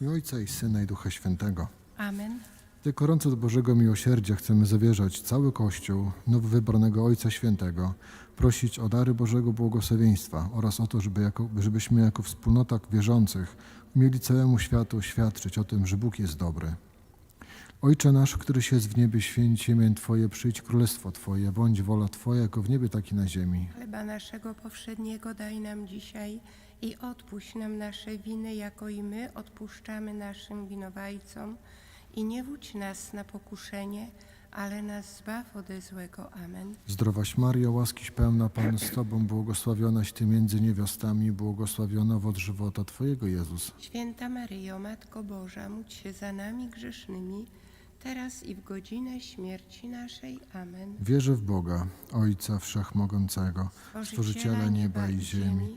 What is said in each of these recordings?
i Ojca i Syna i Ducha Świętego. Amen. Ty gorąco do Bożego miłosierdzia chcemy zawierzać cały Kościół nowo wybranego Ojca Świętego, prosić o dary Bożego błogosławieństwa oraz o to, żeby jako, żebyśmy jako wspólnota wierzących umieli całemu światu świadczyć o tym, że Bóg jest dobry. Ojcze nasz, któryś jest w niebie, święć imię Twoje, przyjdź królestwo Twoje, bądź wola Twoja, jako w niebie, tak i na ziemi. Chleba naszego powszedniego daj nam dzisiaj i odpuść nam nasze winy, jako i my odpuszczamy naszym winowajcom. I nie wódź nas na pokuszenie, ale nas zbaw ode złego. Amen. Zdrowaś Mario, łaskiś pełna Pan z Tobą, błogosławionaś Ty między niewiastami, błogosławiona owoc żywota Twojego Jezus. Święta Maryjo, Matko Boża, módl się za nami grzesznymi, teraz i w godzinę śmierci naszej. Amen. Wierzę w Boga, Ojca Wszechmogącego, Stworzyciela nieba i ziemi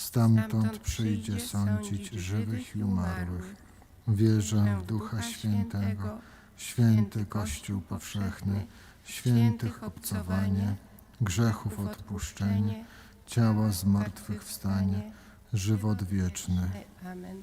stamtąd przyjdzie sądzić żywych i umarłych. Wierzę w Ducha Świętego, święty Kościół powszechny, świętych obcowanie, grzechów odpuszczenie, ciała zmartwychwstanie, żywot wieczny. Amen.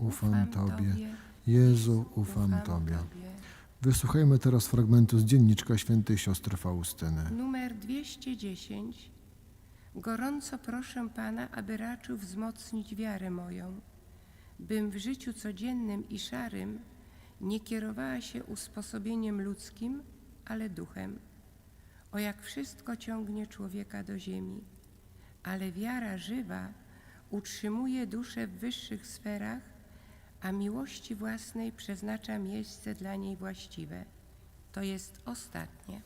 ufam Tobie, Jezu, ufam Tobie. Wysłuchajmy teraz fragmentu z dzienniczka świętej siostry Faustyny. Numer 210. Gorąco proszę Pana, aby raczył wzmocnić wiarę moją, bym w życiu codziennym i szarym nie kierowała się usposobieniem ludzkim, ale duchem. O jak wszystko ciągnie człowieka do ziemi, ale wiara żywa utrzymuje duszę w wyższych sferach, a miłości własnej przeznacza miejsce dla niej właściwe. To jest ostatnie.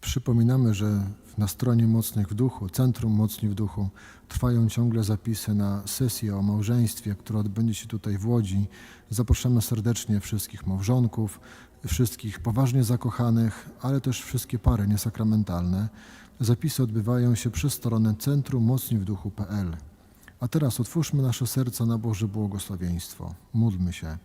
Przypominamy, że na stronie Mocnych w Duchu, Centrum Mocni w Duchu, trwają ciągle zapisy na sesję o małżeństwie, która odbędzie się tutaj w Łodzi. Zapraszamy serdecznie wszystkich małżonków, wszystkich poważnie zakochanych, ale też wszystkie pary niesakramentalne. Zapisy odbywają się przez stronę Centrum Mocni w Duchu.pl. A teraz otwórzmy nasze serca na Boże błogosławieństwo. Módlmy się.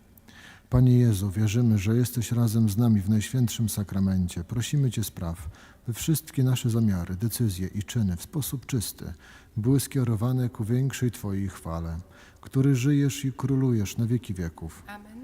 Panie Jezu, wierzymy, że jesteś razem z nami w Najświętszym Sakramencie. Prosimy Cię spraw, by wszystkie nasze zamiary, decyzje i czyny w sposób czysty były skierowane ku większej Twojej chwale, który żyjesz i królujesz na wieki wieków. Amen.